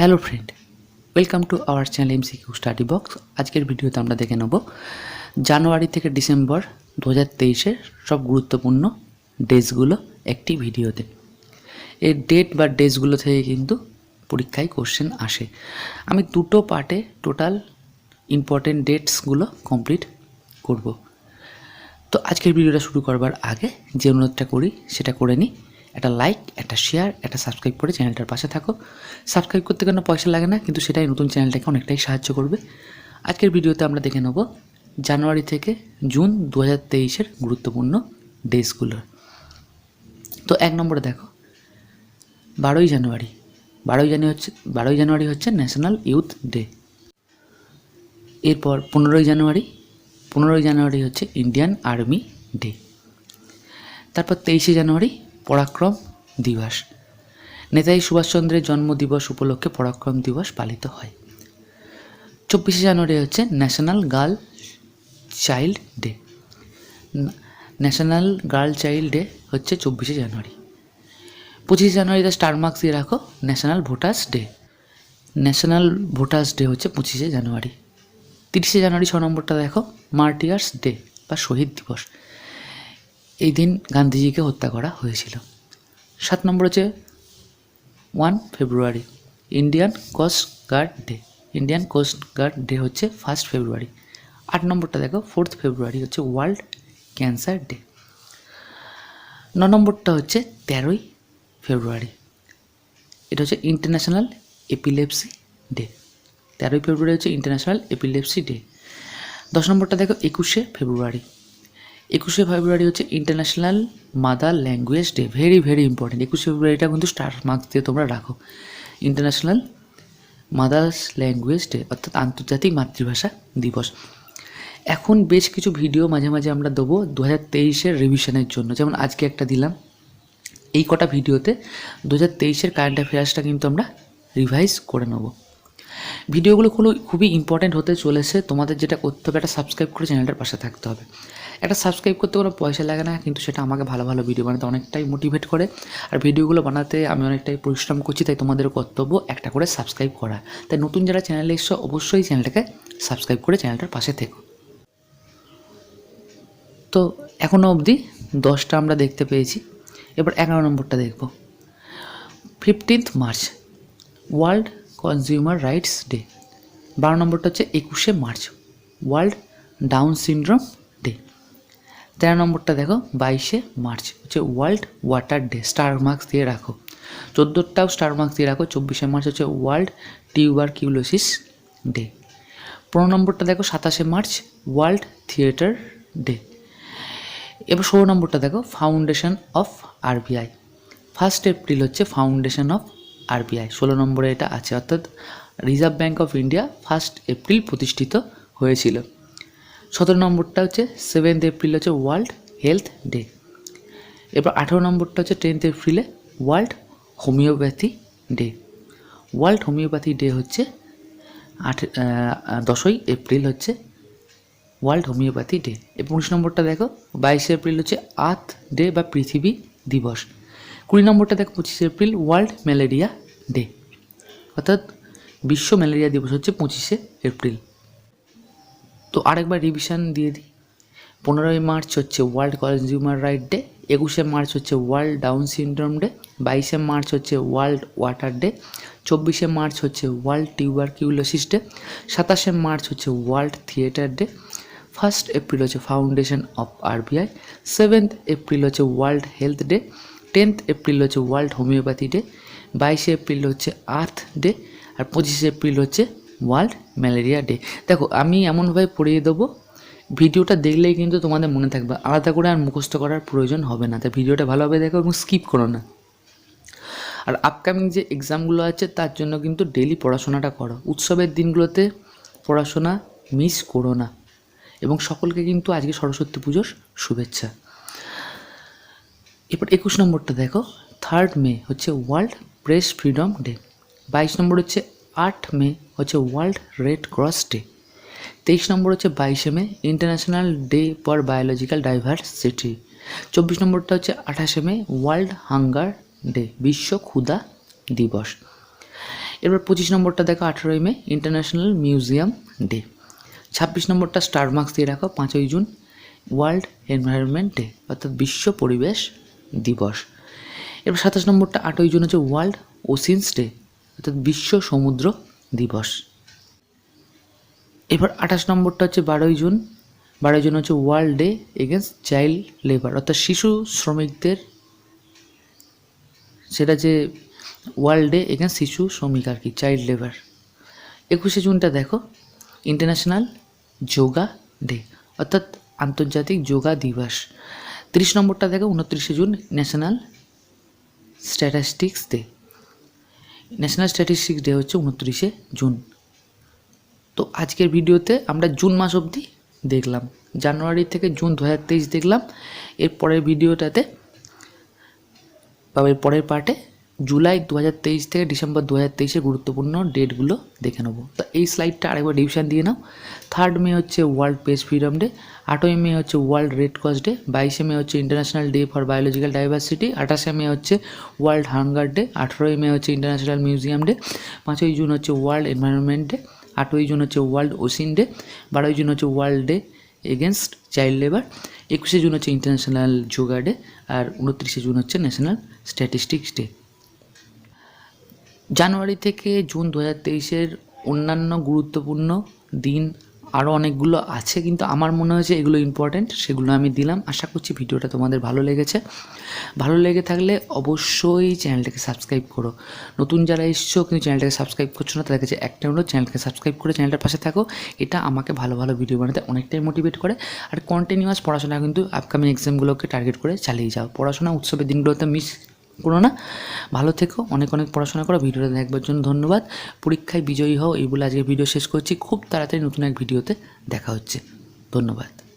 Hello friend welcome to our channel MCQ study box আজকের ভিডিওতে আমরা দেখে নেব, জানুয়ারি থেকে ডিসেম্বর দু হাজার তেইশের সব গুরুত্বপূর্ণ ডেজগুলো একটি ভিডিওতে। এই ডেট বা ডেজগুলো থেকে কিন্তু পরীক্ষায় কোশ্চেন আসে। আমি দুটো পার্টে টোটাল ইম্পর্টেন্ট ডেটসগুলো কমপ্লিট করব। তো আজকের ভিডিওটা শুরু করবার আগে যে অনুরোধটা করি, সেটা করে নিই। একটা লাইক একটা শেয়ার একটা সাবস্ক্রাইব করে চ্যানেলটার পাশে থাকো। সাবস্ক্রাইব করতে কোনো পয়সা লাগে না, কিন্তু সেটাই নতুন চ্যানেলটাকে অনেকটাই সাহায্য করবে। আজকের ভিডিওতে আমরা দেখে নেব জানুয়ারি থেকে জুন দু হাজার তেইশের গুরুত্বপূর্ণ ডেজগুলো তো এক নম্বরে দেখো, বারোই জানুয়ারি। বারোই জানুয়ারি হচ্ছে, বারোই জানুয়ারি হচ্ছে ন্যাশনাল ইউথ ডে এরপর পনেরোই জানুয়ারি পনেরোই জানুয়ারি হচ্ছে ইন্ডিয়ান আর্মি ডে তারপর তেইশে জানুয়ারি পরাক্রম দিবস। নেতাজি সুভাষচন্দ্রের জন্মদিবস উপলক্ষে পরাক্রম দিবস পালিত হয়। চব্বিশে জানুয়ারি হচ্ছে national girl child day national girl child day হচ্ছে চব্বিশে জানুয়ারি। পঁচিশে জানুয়ারিতে স্টার মার্কস দিয়ে রাখো national voters day national voters day হচ্ছে পঁচিশে জানুয়ারি। তিরিশে জানুয়ারি ছ নম্বরটা দেখো মার্টিয়ার্স ডে বা শহীদ দিবস। এই দিন গান্ধীজিকে হত্যা করা হয়েছিল। সাত নম্বর হচ্ছে one February, Indian coast guard day. Indian coast guard day হচ্ছে ফার্স্ট ফেব্রুয়ারি। আট নম্বরটা দেখো, ফোর্থ ফেব্রুয়ারি হচ্ছে ওয়ার্ল্ড ক্যান্সার ডে। ন নম্বরটা হচ্ছে তেরোই ফেব্রুয়ারি, এটা হচ্ছে ইন্টারন্যাশনাল এপিলেপসি ডে। তেরোই ফেব্রুয়ারি হচ্ছে ইন্টারন্যাশনাল এপিলেপসি ডে। দশ নম্বরটা দেখো, একুশে ফেব্রুয়ারি একুশে ফেব্রুয়ারি হচ্ছে international mother language day very very important একুশে ফেব্রুয়ারিটা কিন্তু স্টার মার্কস দিয়ে তোমরা রাখো। ইন্টারন্যাশনাল মাদার্স ল্যাঙ্গুয়েজ ডে অর্থাৎ আন্তর্জাতিক মাতৃভাষা দিবস। এখন বেশ কিছু ভিডিও মাঝে মাঝে আমরা দেবো দু হাজার তেইশের রিভিশনের জন্য। যেমন আজকে একটা দিলাম। এই কটা ভিডিওতে দু হাজার তেইশের কারেন্ট অ্যাফেয়ার্সটা কিন্তু আমরা রিভাইজ করে নেব। ভিডিওগুলো খুব খুবই ইম্পর্ট্যান্ট হতে চলেছে। তোমাদের যেটা করতে হবে একটা সাবস্ক্রাইব করে চ্যানেলটার পাশে থাকতে হবে। একটা সাবস্ক্রাইব করতে কোনো পয়সা লাগে না, কিন্তু সেটা আমাকে ভালো ভালো ভিডিও বানাতে অনেকটাই মোটিভেট করে। আর ভিডিওগুলো বানাতে আমি অনেকটাই পরিশ্রম করছি, তাই তোমাদের কর্তব্য একটা করে সাবস্ক্রাইব করা। তাই নতুন যারা চ্যানেলে এসছো, অবশ্যই চ্যানেলটাকে সাবস্ক্রাইব করে চ্যানেলটার পাশে থেকো। তো এখনও অবধি দশটা আমরা দেখতে পেয়েছি। এবার এগারো নম্বরটা দেখব। Fifteenth March world consumer rights day বারো নম্বরটা হচ্ছে একুশে মার্চ ওয়ার্ল্ড ডাউন সিনড্রোম তেরো নম্বরটা দেখো, বাইশে মার্চ। হচ্ছে world water day, star marks দিয়ে রাখো। চোদ্দোটাও স্টার মার্কস দিয়ে রাখো, চব্বিশে মার্চ হচ্ছে ওয়ার্ল্ড টিউবার কিউলোসিস ডে। পনেরো নম্বরটা দেখো, সাতাশে মার্চ, ওয়ার্ল্ড থিয়েটার ডে। এবার ষোলো নম্বরটা দেখো, foundation of RBI. First April হচ্ছে ফাউন্ডেশন অফ আরবিআই। ষোলো নম্বরে এটা আছে, অর্থাৎ Reserve Bank of India first April প্রতিষ্ঠিত হয়েছিল। সতেরো নম্বরটা হচ্ছে সেভেন্থ এপ্রিল হচ্ছে ওয়ার্ল্ড হেলথ ডে এবার আঠেরো নম্বরটা হচ্ছে টেন্থ এপ্রিলে world homeopathy day world homeopathy day হচ্ছে আঠ দশই এপ্রিল হচ্ছে ওয়ার্ল্ড হোমিওপ্যাথি ডে এবং উনিশ নম্বরটা দেখো, বাইশে এপ্রিল হচ্ছে আর্থ ডে বা পৃথিবী দিবস। কুড়ি নম্বরটা দেখো, পঁচিশে এপ্রিল ওয়ার্ল্ড ম্যালেরিয়া ডে অর্থাৎ বিশ্ব ম্যালেরিয়া দিবস হচ্ছে পঁচিশে এপ্রিল তো আরেকবার রিভিশন দিয়ে দিই। পনেরোই মার্চ হচ্ছে ওয়ার্ল্ড কনজিউমার রাইট ডে একুশে মার্চ হচ্ছে ওয়ার্ল্ড ডাউন সিনড্রোম ডে বাইশে মার্চ হচ্ছে ওয়ার্ল্ড ওয়াটার ডে চব্বিশে মার্চ হচ্ছে ওয়ার্ল্ড টিউবার কিউলোসিস ডে সাতাশে মার্চ হচ্ছে world theatre day first April হচ্ছে foundation of RBI seventh April হচ্ছে world health day tenth April হচ্ছে ওয়ার্ল্ড হোমিওপ্যাথি ডে বাইশে এপ্রিল হচ্ছে আর্থ ডে আর পঁচিশে এপ্রিল হচ্ছে ওয়ার্ল্ড ম্যালেরিয়া ডে। দেখো, আমি এমনভাবে পড়িয়ে দেবো, ভিডিওটা দেখলেই কিন্তু তোমাদের মনে থাকবে, আলাদা করে আর মুখস্থ করার প্রয়োজন হবে না। তাই ভিডিওটা ভালোভাবে দেখো এবং স্কিপ করো না। আর আপকামিং যে এক্সামগুলো আছে, তার জন্য কিন্তু ডেলি পড়াশোনাটা করো। উৎসবের দিনগুলোতে পড়াশোনা মিস করো না। এবং সকলকে কিন্তু আজকে সরস্বতী পুজোর শুভেচ্ছা। এরপর একুশ নম্বরটা দেখো থার্ড মে হচ্ছে ওয়ার্ল্ড প্রেস ফ্রিডম ডে বাইশ নম্বর হচ্ছে আট মে হচ্ছে ওয়ার্ল্ড রেড ক্রস ডে তেইশ নম্বর হচ্ছে বাইশে May international day for biological diversity চব্বিশ নম্বরটা হচ্ছে আঠাশে মে ওয়ার্ল্ড হাঙ্গার ডে বিশ্ব ক্ষুধা দিবস। এবার পঁচিশ নম্বরটা দেখো আঠেরোই মে ইন্টারন্যাশনাল মিউজিয়াম ডে ছাব্বিশ নম্বরটা স্টার মার্কস দিয়ে রাখো, পাঁচই জুন ওয়ার্ল্ড এনভায়রনমেন্ট ডে অর্থাৎ বিশ্ব পরিবেশ দিবস। এবার সাতাশ নম্বরটা আটই জুন হচ্ছে ওয়ার্ল্ড ওসিনস ডে অর্থাৎ বিশ্ব সমুদ্র দিবস। এবার আঠাশ নম্বরটা হচ্ছে বারোই জুন। বারোই জুন হচ্ছে world day against child labour অর্থাৎ শিশু শ্রমিকদের, সেটা যে ওয়ার্ল্ড ডে এগেন্স্ট শিশু শ্রমিক আর কি চাইল্ড লেবার একুশে জুনটা দেখো ইন্টারন্যাশনাল যোগা ডে অর্থাৎ আন্তর্জাতিক যোগা দিবস। তিরিশ নম্বরটা দেখো, উনত্রিশে June national statistics day national statistics day হচ্ছে উনত্রিশে জুন। তো আজকের ভিডিওতে আমরা জুন মাস অবধি দেখলাম। জানুয়ারি থেকে জুন দু হাজার তেইশ দেখলাম। এর পরের ভিডিওটাতে বা এর পরের পার্টে জুলাই দু হাজার তেইশ থেকে ডিসেম্বর দু হাজার তেইশে গুরুত্বপূর্ণ ডেটগুলো দেখে নেব। তো এই স্লাইডটা আরেকবার ডিভিশন দিয়ে নাও। থার্ড মে হচ্ছে ওয়ার্ল্ড পেস ফ্রিডম ডে আটই মে হচ্ছে ওয়ার্ল্ড রেড ক্রস ডে বাইশে মে হচ্ছে international day for biological diversity আঠাশে মে হচ্ছে ওয়ার্ল্ড হাঙ্গার ডে আঠেরোই মে হচ্ছে ইন্টারন্যাশনাল মিউজিয়াম ডে পাঁচই জুন হচ্ছে ওয়ার্ল্ড এনভায়রনমেন্ট ডে আটই জুন হচ্ছে ওয়ার্ল্ড ওসিন ডে বারোই জুন হচ্ছে world day against child labour একুশে জুন হচ্ছে ইন্টারন্যাশনাল যোগা ডে আর উনত্রিশে জুন হচ্ছে ন্যাশনাল স্ট্যাটিস্টিক্স ডে জানুয়ারি থেকে জুন দু হাজার তেইশের অন্যান্য গুরুত্বপূর্ণ দিন আরও অনেকগুলো আছে, কিন্তু আমার মনে হয়েছে এগুলো ইম্পর্ট্যান্ট সেগুলো আমি দিলাম। আশা করছি ভিডিওটা তোমাদের ভালো লেগেছে। ভালো লেগে থাকলে অবশ্যই চ্যানেলটাকে সাবস্ক্রাইব করো। নতুন যারা এসছো কিন্তু চ্যানেলটাকে সাবস্ক্রাইব করছ না তাদের কাছে একটা হলো চ্যানেলটাকে সাবস্ক্রাইব করে চ্যানেলটার পাশে থাকো। এটা আমাকে ভালো ভালো ভিডিও বানাতে অনেকটাই মোটিভেট করে। আর কন্টিনিউয়াস পড়াশোনা কিন্তু আপকামিং এক্সামগুলোকে টার্গেট করে চালিয়ে যাও। পড়াশোনা, উৎসবের দিনগুলোতে মিস করো না। ভালো থেকো, অনেক অনেক পড়াশোনা করো, ভিডিওটা দেখবার জন্য ধন্যবাদ। পরীক্ষায় বিজয়ী হও, এই বলে আজকে ভিডিও শেষ করছি। খুব তাড়াতাড়ি নতুন এক ভিডিওতে দেখা হচ্ছে। ধন্যবাদ।